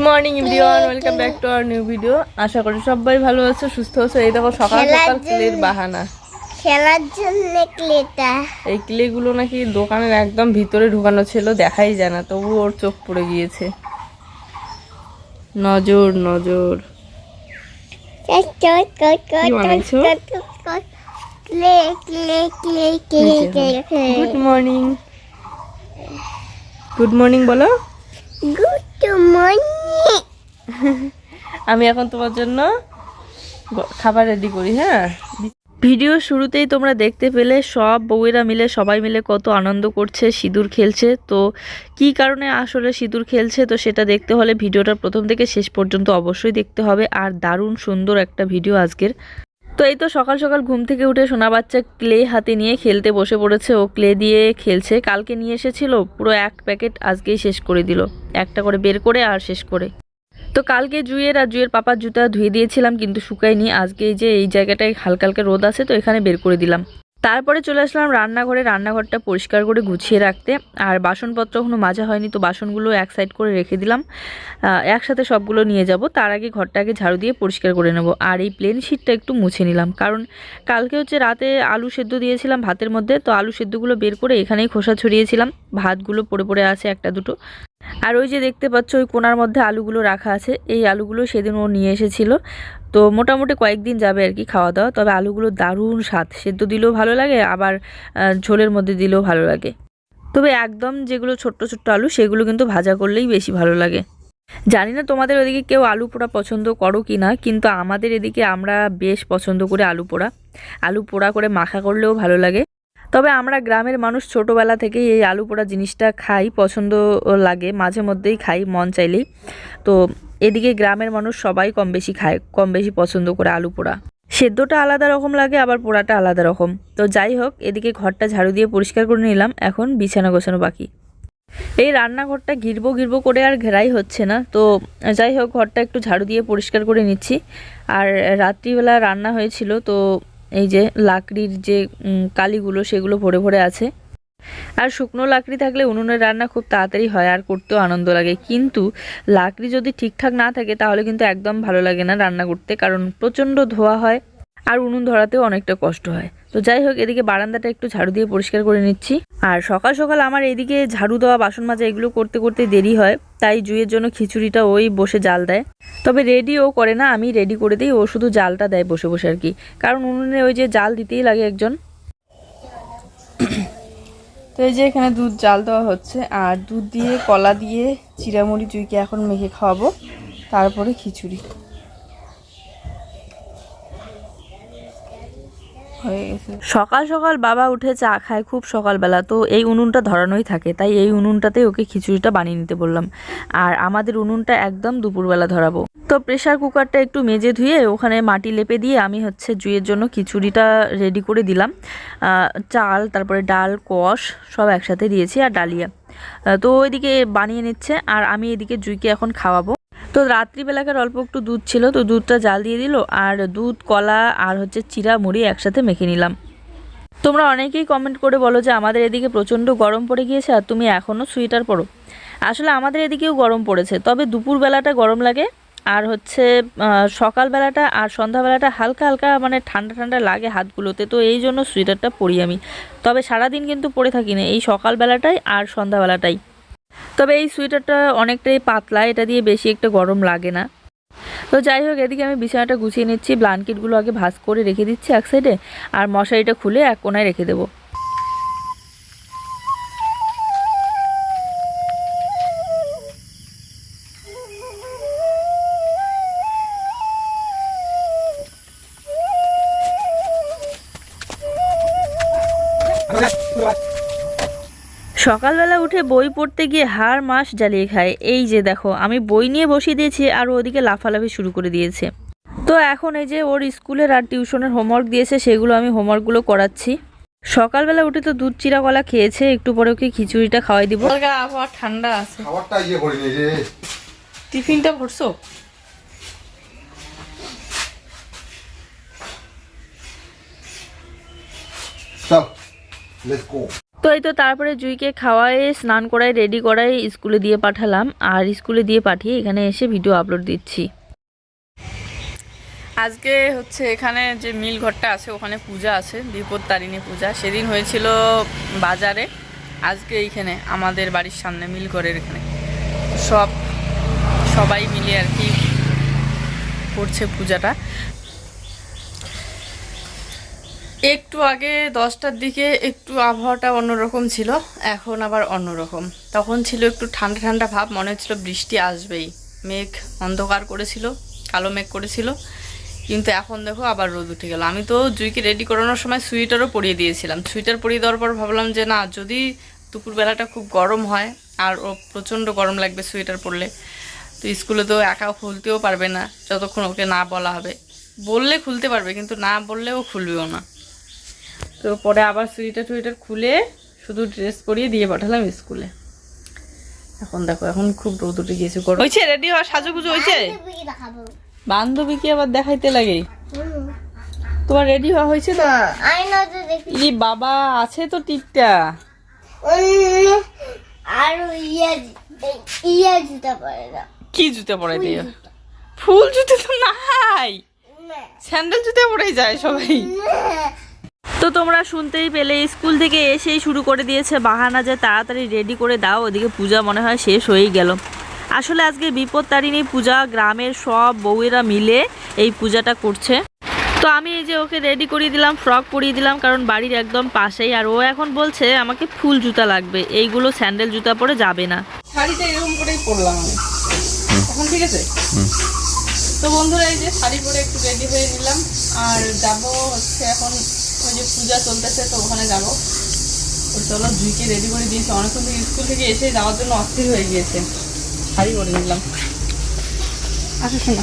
Good morning everyone welcome back to our new video আশা করি সবাই ভালো আছে সুস্থ আছে। এই দেখো সকাল সকাল ক্লের বাহানা। খেলার জন্য ক্লেটা। এই ক্লেগুলো নাকি দোকানের একদম ভিতরে ঢুকানো ছিল দেখাই যায় না। তবু ওর চোখ পড়ে গিয়েছে। নজর নজর। গুড মর্নিং গুড মর্নিং বলো। গুড মর্নিং আমি এখন তোমার জন্য খাবার রেডি করি হ্যাঁ? ভিডিও শুরুতেই তোমরা দেখতে পেলে সব বউয়েরা মিলে, সবাই মিলে কত আনন্দ করছে, সিঁদুর খেলছে। তো কি কারণে আসলে সিঁদুর খেলছে, তো সেটা দেখতে হলে ভিডিওটা প্রথম থেকে শেষ পর্যন্ত অবশ্যই দেখতে হবে। আর দারুণ সুন্দর একটা ভিডিও আজকের। তো এই তো সকাল সকাল ঘুম থেকে উঠে সোনা বাচ্চা ক্লে হাতে নিয়ে খেলতে বসে পড়েছে। ও ক্লে দিয়ে খেলছে। কালকে নিয়ে এসেছিল, পুরো এক প্যাকেট আজকেই শেষ করে দিল। একটা করে বের করে আর শেষ করে। তো কালকে জুয়ের আর জুয়ের পাপার জুতা ধুয়ে দিয়েছিলাম, কিন্তু শুকায়নি। আজকে যে এই জায়গাটায় হালকা হালকা রোদ আছে, তো এখানে বের করে দিলাম। তারপরে চলে আসলাম রান্নাঘরে। রান্নাঘরটা পরিষ্কার করে গুছিয়ে রাখতে। আর বাসনপত্র এখনও মাজা হয়নি, তো বাসনগুলো এক সাইড করে রেখে দিলাম। একসাথে সবগুলো নিয়ে যাব। তার আগে ঘরটাকে ঝাড়ু দিয়ে পরিষ্কার করে নেব। আর এই প্লেন শিটটা একটু মুছে নিলাম। কারণ কালকে হচ্ছে রাতে আলু সেদ্ধ দিয়েছিলাম ভাতের মধ্যে, তো আলু সেদ্ধগুলো বের করে এখানেই খোসা ছড়িয়েছিলাম। ভাতগুলো পড়ে পড়ে আছে একটা দুটো। আর ওই যে দেখতে পাচ্ছ, ওই কোনার মধ্যে আলুগুলো রাখা আছে। এই আলুগুলো সেদিন ও নিয়ে এসেছিল। তো মোটামুটি কয়েকদিন যাবে আর কি খাওয়া দাওয়া তবে আলুগুলো দারুণ স্বাদ। সেদ্ধ দিলেও ভালো লাগে, আবার ঝোলের মধ্যে দিলেও ভালো লাগে। তবে একদম যেগুলো ছোট্ট ছোট্ট আলু, সেগুলো কিন্তু ভাজা করলেই বেশি ভালো লাগে। জানি না তোমাদের ওদিকে কেউ আলু পোড়া পছন্দ করো কি না কিন্তু আমাদের এদিকে আমরা বেশ পছন্দ করে আলু পোড়া। আলু পোড়া করে মাখা করলেও ভালো লাগে। তবে আমরা গ্রামের মানুষ ছোটোবেলা থেকেই এই আলু পোড়া জিনিসটা খাই, পছন্দ লাগে, মাঝে মধ্যেই খাই, মন চাইলেই। তো এদিকে গ্রামের মানুষ সবাই কম বেশি খায় কম বেশি পছন্দ করে আলু পোড়া। সেদ্ধটা আলাদা রকম লাগে, আবার পোড়াটা আলাদা রকম। তো যাই হোক, এদিকে ঘরটা ঝাড়ু দিয়ে পরিষ্কার করে নিলাম, এখন বিছানা গোছানো বাকি। এই রান্নাঘরটা ঘিরবো ঘিরবো করে আর ঘেরাই হচ্ছে না, তো যাই হোক, ঘরটা একটু ঝাড়ু দিয়ে পরিষ্কার করে নিচ্ছি। আর রাত্রিবেলা রান্না হয়েছিল, তো এই যে লাকড়ির যে কালিগুলো সেগুলো ভরে ভরে আছে। আর শুকনো লাকড়ি থাকলে উনুনের রান্না খুব তাড়াতাড়ি হয়, আর করতেও আনন্দ লাগে। কিন্তু লাকড়ি যদি ঠিকঠাক না থাকে, তাহলে কিন্তু একদম ভালো লাগে না রান্না করতে, কারণ প্রচণ্ড ধোয়া হয় আর উনুন ধরাতেও অনেকটা কষ্ট হয়। তো যাই হোক, এদিকে বারান্দাটা একটু ঝাড়ু দিয়ে পরিষ্কার করে নিচ্ছি। আর সকাল সকাল আমার এদিকে ঝাড়ু দেওয়া, বাসন মাজা এগুলো করতে করতে দেরি হয়, তাই জুয়ের জন্য খিচুড়িটা ওই বসে জাল দেয়। তবে রেডি ও করে না, আমি রেডি করে দিই, ও শুধু জালটা দেয় বসে বসে আর কি। কারণ উনুনে ওই যে জাল দিতেই লাগে একজন। তো এই যে এখানে দুধ জাল দেওয়া হচ্ছে, আর দুধ দিয়ে, কলা দিয়ে, চিরামুড়ি চুইকে এখন মেখে খাওয়াবো, তারপরে খিচুড়ি। সকাল সকাল বাবা উঠে চা খায় খুব সকালবেলা, তো এই উনুনটা ধরানোই থাকে, তাই এই উনুনটাতেই ওকে খিচুড়িটা বানিয়ে নিতে বললাম। আর আমাদের উনুনটা একদম দুপুরবেলা ধরাবো। তো প্রেশার কুকারটা একটু মেজে ধুয়ে ওখানে মাটি লেপে দিয়ে আমি হচ্ছে জুইয়ের জন্য খিচুড়িটা রেডি করে দিলাম। চাল, তারপরে ডাল কষ সব একসাথে দিয়েছি, আর ডালিয়া। তো ওইদিকে বানিয়ে নিচ্ছে, আর আমি এদিকে জুইকে এখন খাওয়াবো। তো রাত্রিবেলাকার অল্প একটু দুধ ছিল, তো দুধটা জাল দিয়ে দিল আর দুধ, কলা আর হচ্ছে চিরা মুড়ি একসাথে মেখে নিলাম। তোমরা অনেকেই কমেন্ট করে বলো যে আমাদের এদিকে প্রচণ্ড গরম পড়ে গিয়েছে আর তুমি এখনও সোয়েটার পরো। আসলে আমাদের এদিকেও গরম পড়েছে, তবে দুপুরবেলাটা গরম লাগে আর হচ্ছে সকালবেলাটা আর সন্ধ্যাবেলাটা হালকা হালকা মানে ঠান্ডা ঠান্ডা লাগে হাতগুলোতে, তো এই জন্য সোয়েটারটা পরি আমি। তবে সারাদিন কিন্তু পরে থাকি না, এই সকালবেলাটাই আর সন্ধ্যাবেলাটাই। তবে এই সোয়েটারটা অনেকটাই পাতলা, এটা দিয়ে বেশি একটা গরম লাগে না। তো যাই হোক, এদিকে আমি বিছানাটা গুছিয়ে নিচ্ছি ব্লাঙ্কেটগুলো আগে ভাস করে রেখে দিচ্ছি এক সাইডে আর মশারিটা খুলে এক কোনায় রেখে দেবো। সকালবেলা উঠে বই পড়তে গিয়ে হাড় মাস জ্বালিয়ে খায়। এই যে দেখো আমি বই নিয়ে বসিয়ে দিয়েছি আর ওদিকে লাফালাফি শুরু করে দিয়েছে। তো এখন এই যে ওর স্কুলের আর টিউশনের হোমওয়ার্ক দিয়েছে সেগুলো আমি হোমওয়ার্কগুলো করাচ্ছি। সকালবেলা উঠে তো দুধ চিরা কলা খেয়েছে একটু পরে ওকে খিচুড়িটা খাওয়াই দিব। আবহাওয়া ঠান্ডা আছে। খাবারটা ইয়ে করিনি যে টিফিনটা ভরছো? চল লেটস গো তো এই তো তারপরে জুইকে খাওয়াই স্নান করাই রেডি করাই স্কুলে দিয়ে পাঠালাম। আর স্কুলে দিয়ে পাঠিয়ে এখানে এসে ভিডিও আপলোড দিচ্ছি। আজকে হচ্ছে এখানে যে মিল ঘরটা আছে, ওখানে পূজা আছে বিপদ তারিণী পূজা। সেদিন হয়েছিল বাজারে, আজকে এইখানে, আমাদের বাড়ির সামনে মিল ঘরের এখানে। সব, সবাই মিলে আর কি করছে পূজাটা। একটু আগে দশটার দিকে একটু আবহাওয়াটা অন্যরকম ছিল, এখন আবার অন্যরকম। তখন ছিল একটু ঠান্ডা ঠান্ডা ভাব, মনে হচ্ছিল বৃষ্টি আসবেই। মেঘ অন্ধকার করেছিল, কালো মেঘ করেছিল, কিন্তু এখন দেখো আবার রোদ উঠে গেল। আমি তো জুইকে রেডি করানোর সময় সোয়েটারও পরিয়ে দিয়েছিলাম। সোয়েটার পরিয়ে দেওয়ার পর ভাবলাম যে না, যদি দুপুরবেলাটা খুব গরম হয়, আর ও প্রচণ্ড গরম লাগবে সোয়েটার পরলে, তো স্কুলে তো একা খুলতেও পারবে না, যতক্ষণ ওকে না বলা হবে। বললে খুলতে পারবে, কিন্তু না বললেও খুলবেও না। তো পরে আবার সুইটার টুইটার খুলে শুধু ড্রেস পরিয়ে দিয়ে পাঠালাম স্কুলে। এখন দেখো এখন খুব রোদ উঠে গিয়েছে গরম। হয়েছে? রেডি হওয়া সাজুগুজু হয়েছে? তুমি দেখাবো বান্ধবীকে আবার দেখাইতে লাগে। তোমার রেডি হওয়া হয়েছে দেখি ই বাবা আছে তো অন্য আর ইয়া ইয়া জুতা পরে না কি জুতো। পরাই দিয়ে ফুল জুতো তো নাই। স্যান্ডেল জুতো পরেই যায় সবাই। তো তোমরা শুনতেই পেলে স্কুল থেকে এসেই শুরু করে দিয়েছে বাহানা যে তাড়াতাড়ি রেডি করে দাও ওদিকে পূজা মনে হয় শেষ হয়েই গেল। আসলে আজকে বিপদ তারিণী পূজা গ্রামের সব বউয়েরা মিলে এই পূজাটা করছে। তো আমি এই যে ওকে রেডি করিয়ে দিলাম ফ্রক পরিয়ে দিলাম কারণ বাড়ির একদম পাশেই আর ও এখন বলছে আমাকে ফুল জুতা লাগবে এইগুলো স্যান্ডেল জুতা পরে যাবে না। শাড়িটা এরকম করেই পরলাম আমি। এখন ঠিক আছে? তো বন্ধুরা এই যে শাড়ি পরে একটু রেডি হয়ে নিলাম আর যাব হচ্ছে এখন ওই যে পূজা চলতেছে তো ওখানে যাব। তো চলো জুইকে রেডি করে দিয়েছি। অনেকক্ষণ থেকে স্কুল থেকে এসে যাওয়ার জন্য অস্থির হয়ে গিয়েছে। শাড়ি পরে নিলাম। আসো শোনা।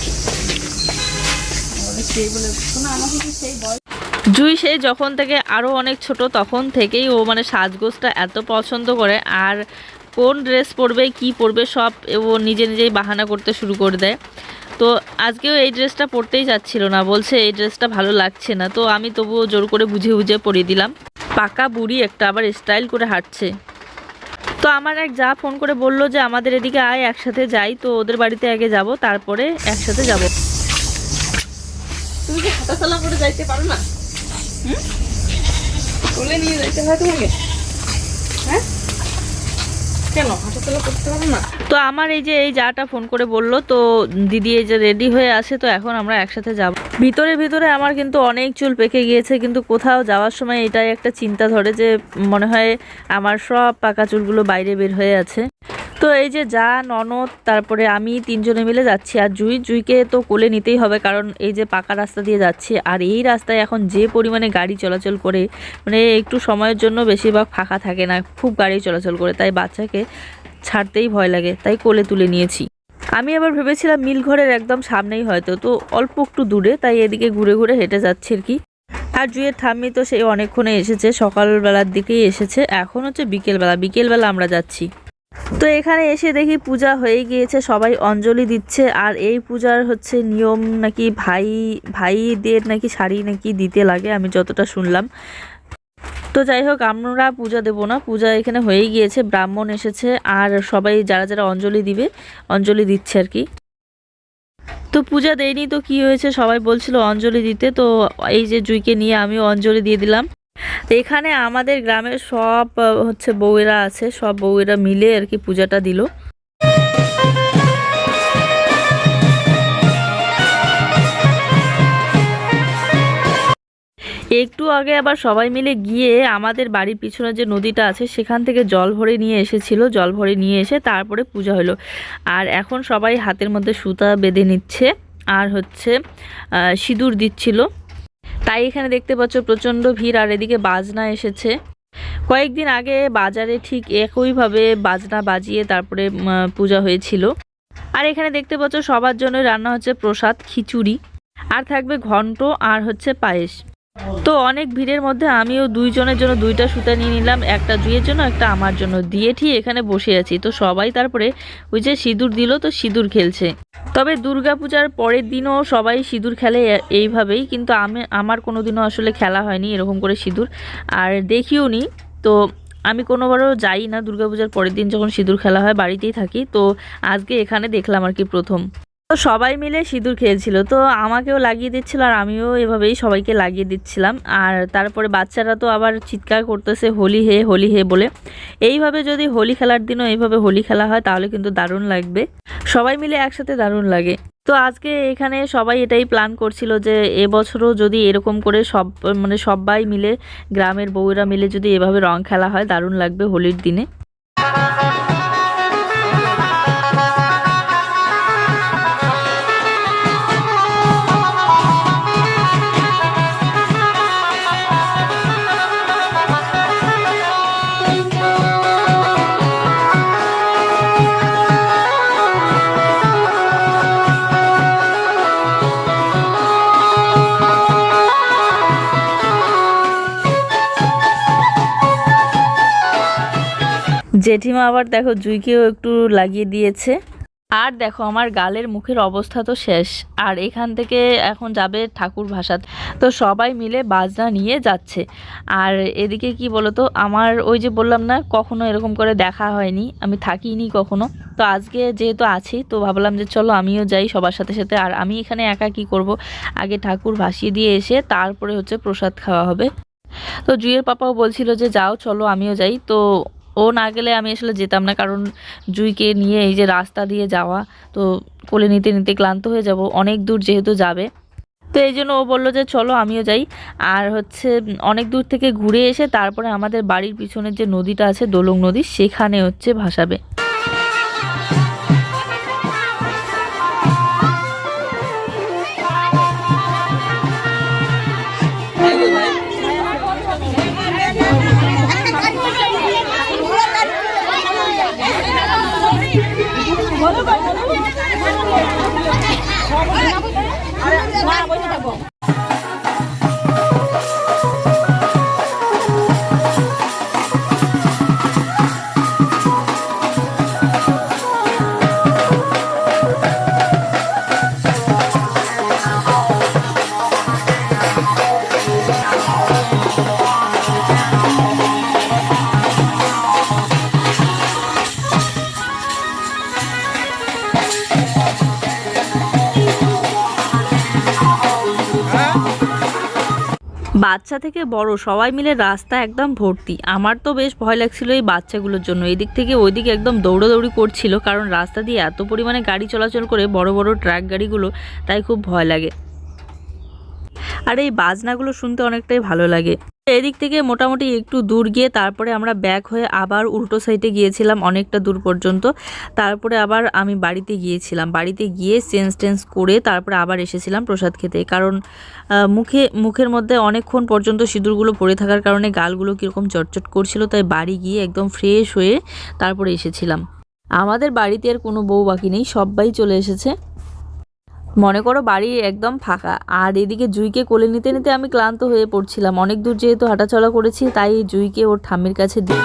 সেই বলে শোনা আমাকে কি সেই বয়স। জুই সে যখন থেকে আরও অনেক ছোট তখন থেকেই ও মানে সাজগোজটা এত পছন্দ করে। আর কোন ড্রেস পরবে, কি পরবে, সব ও নিজে নিজেই বাহানা করতে শুরু করে দেয়। তো আজকেও এই ড্রেসটা পরতেই যাচ্ছিল না, বলছে এই ড্রেসটা ভালো লাগছে না। তো আমি তবুও জোর করে বুঝিয়ে বুঝিয়ে পরিয়ে দিলাম। পাকা বুড়ি একটা আবার স্টাইল করে হাঁটছে। তো আমার এক যা ফোন করে বলল যে, আমাদের এদিকে আয়, একসাথে যাই, তো ওদের বাড়িতে আগে যাব, তারপরে একসাথে যাব। তুমি কি হাঁটাচলা করে যাইতে পারো না? হুম? নিয়ে যাইতে হয় তোমাকে? হ্যাঁ? কেন? করতে না? তো আমার এই যে, এই যাটা ফোন করে বলল, তো দিদি এই যে রেডি হয়ে আছে তো এখন আমরা একসাথে যাব। ভিতরে ভিতরে আমার কিন্তু অনেক চুল পেকে গিয়েছে, কিন্তু কোথাও যাওয়ার সময় এটাই একটা চিন্তা ধরে যে মনে হয় আমার সব পাকা চুলগুলো বাইরে বের হয়ে আছে। তো এই যে যা, ননদ, তারপরে আমি তিনজনে মিলে যাচ্ছি। আর জুই, জুইকে তো কোলে নিতেই হবে, কারণ এই যে পাকা রাস্তা দিয়ে যাচ্ছি। আর এই রাস্তায় এখন যে পরিমাণে গাড়ি চলাচল করে মানে একটু সময়ের জন্য বেশিরভাগ ফাঁকা থাকে না, খুব গাড়ি চলাচল করে, তাই বাচ্চাকে ছাড়তেই ভয় লাগে, তাই কোলে তুলে নিয়েছি। আমি আবার ভেবেছিলাম মিল ঘরের একদম সামনেই হয়তো, তো অল্প একটু দূরে, তাই এদিকে ঘুরে ঘুরে হেঁটে যাচ্ছে আর কি। আর জুয়ের ঠাম্মি তো সেই অনেকক্ষণে এসেছে, সকালবেলার দিকেই এসেছে, এখন হচ্ছে বিকেলবেলা বিকেলবেলা আমরা যাচ্ছি। তো এখানে এসে দেখি পূজা হয়ে গিয়েছে, সবাই অঞ্জলি দিচ্ছে, আর এই পূজার হচ্ছে নিয়ম নাকি ভাই, ভাইদের নাকি শাড়ি নাকি দিতে লাগে, আমি যতটা শুনলাম। তো যাই হোক, আমরা পূজা দেবো না, পূজা এখানে হয়েই গিয়েছে, ব্রাহ্মণ এসেছে, আর সবাই যারা যারা অঞ্জলি দিবে, অঞ্জলি দিচ্ছে আর কি। তো পূজা দেয়নি, তো কি হয়েছে? সবাই বলছিল অঞ্জলি দিতে, তো এই যে জুইকে নিয়ে আমিও অঞ্জলি দিয়ে দিলাম। এখানে আমাদের গ্রামের সব হচ্ছে বউয়েরা আছে, সব বউয়েরা মিলে আর কি পূজাটা দিল। একটু আগে আবার সবাই মিলে গিয়ে আমাদের বাড়ির পিছনে যে নদীটা আছে, সেখান থেকে জল ভরে নিয়ে এসেছিল, জল ভরে নিয়ে এসে তারপরে পূজা হলো আর এখন সবাই হাতের মধ্যে সুতা বেঁধে নিচ্ছে, আর হচ্ছে সিঁদুর দিচ্ছিল। তাই এখানে দেখতে পাচ্ছ প্রচণ্ড ভিড়, আর এদিকে বাজনা এসেছে। কয়েকদিন আগে বাজারে ঠিক একইভাবে বাজনা বাজিয়ে তারপরে পূজা হয়েছিল। আর এখানে দেখতে পাচ্ছ সবার জন্য রান্না হচ্ছে প্রসাদ খিচুড়ি। আর থাকবে ঘন্ট, আর হচ্ছে পায়েস। তো অনেক ভিড়ের মধ্যে আমিও দুইজনের জন্য দুইটা সুতা নিয়ে নিলাম, একটা জুইয়ের জন্য, একটা আমার জন্য। দিয়ে ঠিক এখানে বসে আছি। তো সবাই তারপরে ওই যে সিঁদুর দিল, তো সিঁদুর খেলছে। তবে দুর্গাপূজার পরের দিনও সবাই সিঁদুর খেলে এইভাবেই, কিন্তু আমি আমার কোনো দিনও আসলে খেলা হয়নি এরকম করে সিঁদুর। আর দেখিও নি, তো আমি কোনোবারও যাই না দুর্গাপূজার পরের দিন যখন সিঁদুর খেলা হয়, বাড়িতেই থাকি। তো আজকে এখানে দেখলাম আর কি প্রথম। তো সবাই মিলে সিঁদুর খেলছিল তো আমাকেও লাগিয়ে দিচ্ছিল আর আমিও এভাবেই সবাইকে লাগিয়ে দিচ্ছিলাম। আর তারপরে বাচ্চারা তো আবার চিৎকার করতেছে, হোলি হে হোলি হে বলে। এইভাবে যদি হোলি খেলার দিনও এইভাবে হোলি খেলা হয়, তাহলে কিন্তু দারুণ লাগবে। সবাই মিলে একসাথে দারুণ লাগে। তো আজকে এখানে সবাই এটাই প্ল্যান করছিল যে, এবছরও যদি এরকম করে সব মানে সবাই মিলে, গ্রামের বউরা মিলে যদি এভাবে রং খেলা হয়, দারুণ লাগবে হোলির দিনে। জেঠিমা আবার দেখো জুইকেও একটু লাগিয়ে দিয়েছে। আর দেখো আমার গালের মুখের অবস্থা তো শেষ। আর এখান থেকে এখন যাবে ঠাকুর ভাসাত। তো সবাই মিলে বাজনা নিয়ে যাচ্ছে। আর এদিকে কি বলতো, আমার ওই যে বললাম না, কখনো এরকম করে দেখা হয়নি। আমি থাকিনি কখনো। তো আজকে যেহেতু আছি, তো ভাবলাম যে চলো আমিও যাই সবার সাথে সাথে। আর আমি এখানে একা কি করব? আগে ঠাকুর ভাসিয়ে দিয়ে এসে তারপরে হচ্ছে প্রসাদ খাওয়া হবে। তো জুইয়ের পাপাও বলছিল যে যাও, চলো আমিও যাই। তো ও না গেলে আমি আসলে যেতাম না, কারণ জুইকে নিয়ে এই যে রাস্তা দিয়ে যাওয়া, তো কোলে নিতে নিতে ক্লান্ত হয়ে যাব, অনেক দূর যেহেতু যাবে। তো এই জন্য ও বলল যে, চলো আমিও যাই। আর হচ্ছে, অনেক দূর থেকে ঘুরে এসে তারপরে আমাদের বাড়ির পিছনের যে নদীটা আছে, দোলং নদী, সেখানে হচ্ছে ভাসাবে। বাচ্চা থেকে বড়, সবাই মিলে রাস্তা একদম ভর্তি। আমার তো বেশ ভয় লাগছিল এই বাচ্চাগুলোর জন্য। এদিক থেকে ওইদিকে একদম দৌড়াদৌড়ি করছিল, কারণ রাস্তা দিয়ে এত পরিমাণে গাড়ি চলাচল করে বড় বড় ট্রাক গাড়িগুলো, তাই খুব ভয় লাগে। আর এই বাজনাগুলো শুনতে অনেকটাই ভালো লাগে। এদিক থেকে মোটামুটি একটু দূর গিয়ে তারপরে আমরা ব্যাক হয়ে আবার উল্টো সাইডে গিয়েছিলাম অনেকটা দূর পর্যন্ত। তারপরে আবার আমি বাড়িতে গিয়েছিলাম। বাড়িতে গিয়ে চেঞ্জ টেঞ্জ করে তারপরে আবার এসেছিলাম প্রসাদ খেতে। কারণ মুখে, মুখের মধ্যে অনেকক্ষণ পর্যন্ত সিঁদুরগুলো পড়ে থাকার কারণে গালগুলো কীরকম চটচট করছিল তাই বাড়ি গিয়ে একদম ফ্রেশ হয়ে তারপরে এসেছিলাম। আমাদের বাড়িতে আর কোনো বউ বাকি নেই, সবাই চলে এসেছে। মনে করো বাড়ি একদম ফাঁকা। আর এদিকে জুইকে কোলে নিতে নিতে আমি ক্লান্ত হয়ে পড়ছিলাম। অনেক দূর যেহেতু হাঁটাচলা করেছি, তাই জুইকে ওর ঠাম্মির কাছে দিই।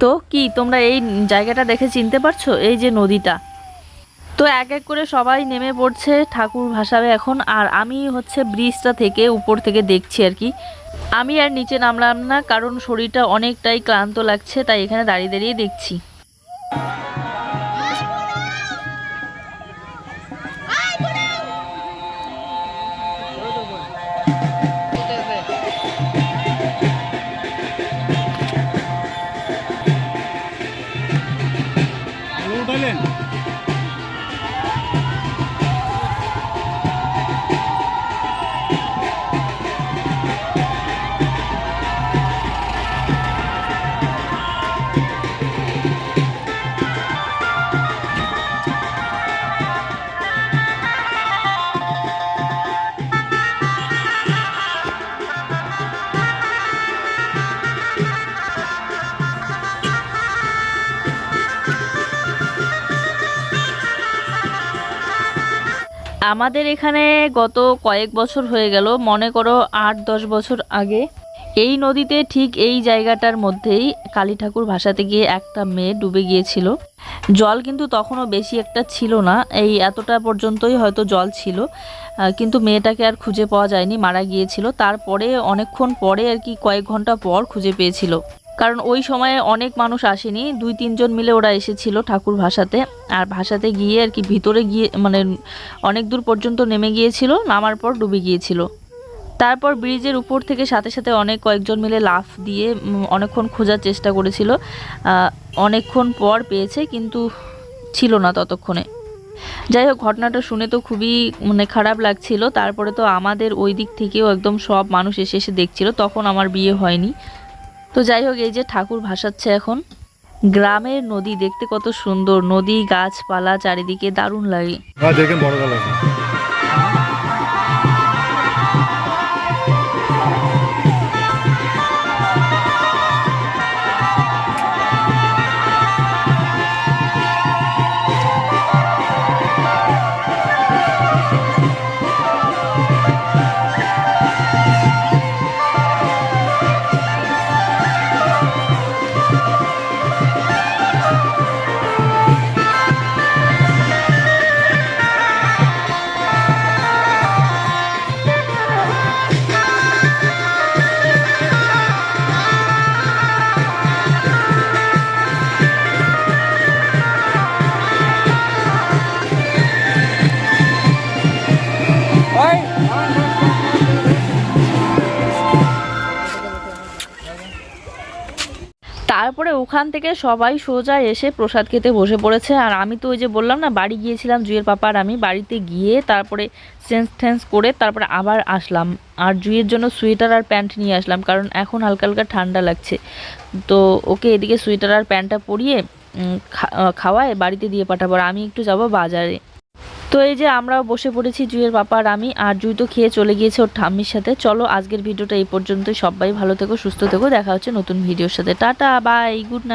তো কি, তোমরা এই জায়গাটা দেখে চিনতে পারছ? এই যে নদীটা। তো এক এক করে সবাই নেমে পড়ছে ঠাকুর ভাসাবে এখন। আর আমি হচ্ছে ব্রিজটা থেকে উপর থেকে দেখছি আর কি। আমি আর নিচে নামলাম না, কারণ শরীরটা অনেকটাই ক্লান্ত লাগছে, তাই এখানে দাঁড়িয়ে দাঁড়িয়ে দেখছি। আমাদের এখানে গত কয়েক বছর হয়ে গেল, মনে করো আট দশ বছর আগে। এই নদীতে ঠিক এই জায়গাটার মধ্যেই কালী ঠাকুর ভাসাতে গিয়ে একটা মেয়ে ডুবে গিয়েছিল। জল কিন্তু তখনও বেশি একটা ছিল না, এই এতটা পর্যন্তই হয়তো জল ছিল। কিন্তু মেয়েটাকে আর খুঁজে পাওয়া যায়নি, মারা গিয়েছিল। তারপরে অনেকক্ষণ পরে আর কি কয়েক ঘণ্টা পর খুঁজে পেয়েছিল। কারণ ওই সময়ে অনেক মানুষ আসেনি। দুই, তিনজন মিলে ওরা এসেছিল ঠাকুর ভাষাতে আর ভাসাতে গিয়ে আর কি ভিতরে গিয়ে মানে অনেক দূর পর্যন্ত নেমে গিয়েছিল, নামার পর ডুবে গিয়েছিল। তারপর ব্রিজের উপর থেকে সাথে সাথে অনেক কয়েকজন মিলে লাফ দিয়ে অনেকক্ষণ খোঁজার চেষ্টা করেছিল। অনেকক্ষণ পর পেয়েছে, কিন্তু ছিল না ততক্ষণে। যাই হোক, ঘটনাটা শুনে তো খুবই মানে খারাপ লাগছিল। তারপরে তো আমাদের ওই দিক থেকেও একদম সব মানুষ এসে এসে দেখছিল। তখন আমার বিয়ে হয়নি। তো যাই হোক, এই যে ঠাকুর ভাসাচ্ছে এখন। গ্রামের নদী দেখতে কত সুন্দর। নদী, গাছপালা, চারিদিকে দারুণ লাগে। হ্যাঁ দেখেন বড় গেল তারপরে ওখান থেকে সবাই সোজা এসে প্রসাদ খেতে বসে পড়েছে। আর আমি তো ওই যে বললাম না, বাড়ি গিয়েছিলাম জুয়ের পাপার আমি বাড়িতে গিয়ে তারপরে চেঞ্জ টেঞ্জ করে তারপরে আবার আসলাম। আর জুয়ের জন্য সোয়েটার আর প্যান্ট নিয়ে আসলাম, কারণ এখন হালকা হালকা ঠান্ডা লাগছে। তো ওকে এদিকে সোয়েটার আর প্যান্টটা পরিয়ে খাওয়ায়, বাড়িতে দিয়ে পাঠাবো। আর আমি একটু যাব বাজারে। তো এই যে আমরাও বসে পড়েছি জুয়ের পাপা আর আমি, আর জুই তো খেয়ে চলে গিয়েছে ওর ঠাম্মির সাথে। চলো আজকের ভিডিওটা এই পর্যন্তই। সবাই ভালো থেকো, সুস্থ থেকো। দেখা হচ্ছে নতুন ভিডিওর সাথে। Tata, bye, good night.